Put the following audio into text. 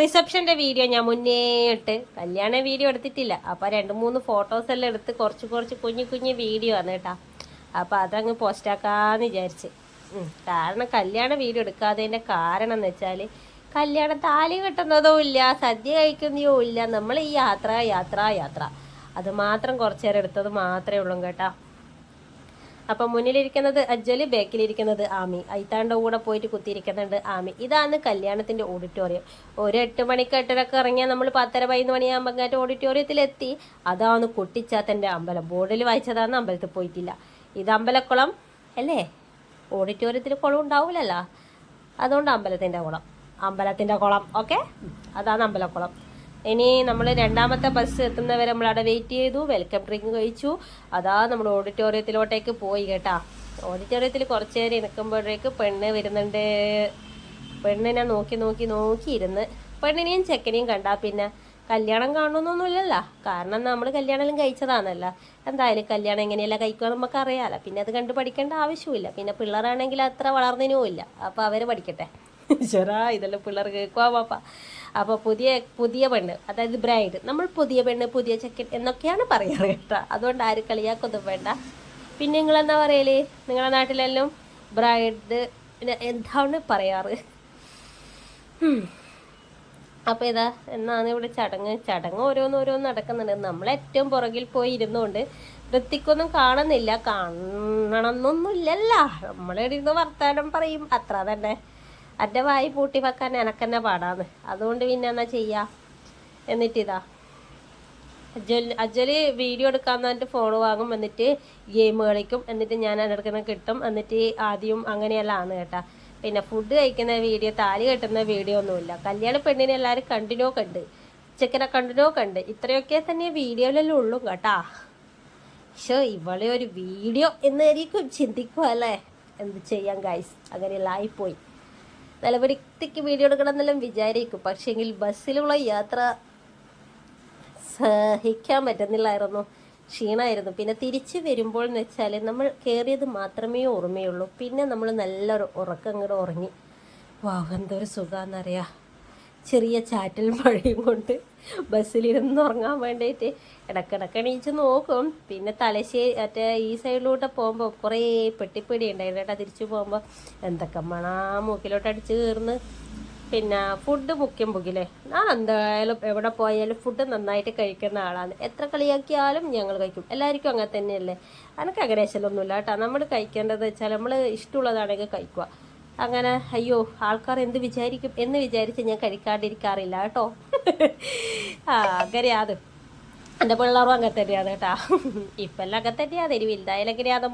റിസപ്ഷന്റെ video ഞാൻ മുന്നേ ഇട്ട് കല്യാണ വീഡിയോ എടുത്തിട്ടില്ല. അപ്പോൾ രണ്ട് മൂന്ന് ഫോട്ടോസ് എല്ലാം എടുത്ത് കുറച്ച് കുറച്ച് കുഞ്ഞു കുഞ്ഞു വീഡിയോ ആണ് കേട്ടോ. അപ്പോൾ അതങ്ങ് പോസ്റ്റാക്കാന്ന് വിചാരിച്ച്. കാരണം കല്യാണ വീഡിയോ എടുക്കാത്തതിന്റെ കാരണം എന്ന് വെച്ചാൽ കല്യാണ താലി കെട്ടുന്നതോ ഇല്ല സദ്യ കഴിക്കുന്നതോ ഇല്ല. നമ്മൾ ഈ യാത്ര യാത്ര യാത്ര. അത് മാത്രം കുറച്ച് എടുത്തത് മാത്രമേ ഉള്ളൂ കേട്ടാ. അപ്പൊ മുന്നിലിരിക്കുന്നത് അജ്വൽ ബാക്കിലിരിക്കുന്നത് ആമി. ഐത്താണ്ടോ കൂടെ പോയിട്ട് കുത്തിയിരിക്കുന്നുണ്ട് ആമി. ഇതാണ് കല്യാണത്തിന്റെ ഓഡിറ്റോറിയം ഒരു എട്ട് മണിക്ക് എട്ടരക്ക് ഇറങ്ങിയാൽ നമ്മൾ പത്തര പതിനൊന്ന് മണിയാകുമ്പോൾ ഓഡിറ്റോറിയത്തിലെത്തി അതാണ് കുട്ടിച്ചാത്തന്റെ അമ്പലം. ബോർഡിൽ വായിച്ചതാണ് അമ്പലത്തിൽ പോയിട്ടില്ല. ഇത് അമ്പലക്കുളം അല്ലേ? ഓഡിറ്റോറിയത്തിൽ കുളം ഉണ്ടാവില്ലല്ലോ അതുകൊണ്ട് അമ്പലത്തിന്റെ കുളം. അമ്പലത്തിന്റെ കുളം. ഓക്കെ? അതാണ് അമ്പലക്കുളം. ഇനി നമ്മൾ രണ്ടാമത്തെ ബസ് എത്തുന്നവരെ നമ്മൾ അവിടെ വെയിറ്റ് ചെയ്തു. വെൽക്കം ഡ്രിങ്ക് കഴിച്ചു. അതാ നമ്മൾ ഓഡിറ്റോറിയത്തിലോട്ടേക്ക് പോയി കേട്ടാ. ഓഡിറ്റോറിയത്തിൽ കുറച്ച് നേരം ഇരിക്കുമ്പോഴേക്ക് പെണ്ണ് വരുന്നുണ്ട്. പെണ്ണിനെ നോക്കി നോക്കി നോക്കി ഇരുന്ന്. പെണ്ണിനെയും ചെക്കനെയും കണ്ടാ പിന്നെ കല്യാണം കാണണമെന്നൊന്നുമില്ലല്ലോ കാരണം നമ്മൾ കല്യാണം കഴിച്ചതാണല്ലോ. എന്തായാലും കല്യാണം എങ്ങനെയല്ല കഴിക്കുക നമുക്ക് അറിയാലോ പിന്നെ അത് കണ്ട് പഠിക്കേണ്ട ആവശ്യമില്ല പിന്നെ പിള്ളേരാണെങ്കിൽ അത്ര വളർന്നതിനുമില്ല അപ്പോൾ അവർ പഠിക്കട്ടെ. ഈശ്വരാ ഇതെല്ലാം പിള്ളേർ കേൾക്കുവാ പാപ്പ അപ്പോൾ പുതിയ പുതിയ പെണ്ണ് അതായത് ബ്രൈഡ്. നമ്മൾ പുതിയ പെണ്ണ് പുതിയ ചെക്കൻ എന്നൊക്കെയാണ് പറയാറ് കേട്ടോ. അതുകൊണ്ട് ആര് കളിയാക്കൊന്നും വേണ്ട. പിന്നെ നിങ്ങൾ എന്താ പറയലേ? നിങ്ങളുടെ നാട്ടിലെല്ലാം ബ്രൈഡ് എന്താണ് പറയാറ്? അപ്പൊ ഇതാ എന്നാണ് ഇവിടെ ചടങ്ങ്? ചടങ്ങ് ഓരോന്ന് ഓരോന്ന് നടക്കുന്നുണ്ട്. നമ്മൾ ഏറ്റവും പുറകിൽ പോയി ഇരുന്നുകൊണ്ട് വൃത്തിക്കൊന്നും കാണുന്നില്ല. കാണണമെന്നൊന്നുമില്ലല്ല നമ്മളെ ഇരുന്ന് വർത്താനം പറയും. അത്ര തന്നെ. എന്റെ വായി പൂട്ടി വെക്കാൻ എനക്കെന്നെ പാടാന്ന്. അതുകൊണ്ട് പിന്നെ എന്നാ ചെയ്യാ? എന്നിട്ടിതാ. അജ്വൽ അജ്വൽ വീഡിയോ എടുക്കാന്ന് പറഞ്ഞിട്ട് ഫോൺ വാങ്ങും എന്നിട്ട് ഗെയിം കളിക്കും എന്നിട്ട് ഞാൻ അതിനെടുക്കുന്ന കിട്ടും എന്നിട്ട് ആദ്യം അങ്ങനെയെല്ലാം ആണ് കേട്ടാ. പിന്നെ ഫുഡ് കഴിക്കുന്ന വീഡിയോ താലി കെട്ടുന്ന വീഡിയോ ഒന്നുമില്ല. കല്യാണ പെണ്ണിനെ എല്ലാവരും കണ്ടിന്യൂ കണ്ട്. ചെക്കനെ കണ്ടിന്യൂ കണ്ട്. ഇത്രയൊക്കെ തന്നെ വീഡിയോയിലെല്ലാം ഉള്ളൂ കേട്ടാ. പക്ഷേ ഇവളെ ഒരു വീഡിയോ എന്നായിരിക്കും ചിന്തിക്കുക അല്ലേ എന്ത് ചെയ്യാം ഗൈസ് അങ്ങനെയെല്ലാം ആയിപ്പോയി. നല്ല വൃത്തിക്ക് വീഡിയോ എടുക്കണം എന്നെല്ലാം വിചാരിക്കും പക്ഷേങ്കിൽ ബസ്സിലുള്ള യാത്ര സഹിക്കാൻ പറ്റുന്നില്ലായിരുന്നു. ക്ഷീണമായിരുന്നു പിന്നെ തിരിച്ചു വരുമ്പോൾ എന്ന് വെച്ചാൽ നമ്മൾ കയറിയത് മാത്രമേ ഓർമ്മയുള്ളൂ. പിന്നെ നമ്മൾ നല്ലൊരു ഉറക്കം ഇങ്ങോട്ട് ഉറങ്ങി. വാവ് എന്തൊരു സുഖാന്നറിയാം. ചെറിയ ചാറ്റൽ മഴയും കൊണ്ട് ബസ്സിലിരുന്ന് ഉറങ്ങാൻ വേണ്ടിയിട്ട് ഇടക്കിടക്ക് എണീച്ച് നോക്കും. പിന്നെ തലശ്ശേരി മറ്റേ ഈ സൈഡിലൂടെ പോകുമ്പോൾ കുറേ പെട്ടിപ്പിടി ഉണ്ടായിരുന്നു കേട്ടോ. തിരിച്ചു പോകുമ്പോൾ എന്തൊക്കെ മണ മൂക്കിലോട്ട് അടിച്ച് കയറുന്നു പിന്നെ ഫുഡ് മുഖ്യം പുകിലേ ഞാൻ എന്തായാലും എവിടെ പോയാലും ഫുഡ് നന്നായിട്ട് കഴിക്കുന്ന ആളാണ്. എത്ര കളിയാക്കിയാലും ഞങ്ങൾ കഴിക്കും. എല്ലാവർക്കും അങ്ങനെ തന്നെയല്ലേ? എനിക്ക് അഗ്രേശലൊന്നുമില്ല കേട്ടോ. നമ്മൾ കഴിക്കേണ്ടത് വെച്ചാൽ നമ്മൾ ഇഷ്ടമുള്ളതാണെങ്കിൽ കഴിക്കുക. അങ്ങനെ അയ്യോ ആൾക്കാർ എന്ത് വിചാരിക്കും? എന്ന് വിചാരിച്ച് ഞാൻ കഴിക്കാണ്ടിരിക്കാറില്ല കേട്ടോ. ആ അങ്ങനെയാണ് എന്റെ പിള്ളേറും അങ്ങനെ തന്നെയാണ് കേട്ടാ. ഇപ്പം എല്ലാം അങ്ങനെ എങ്ങനെയാണെന്ന്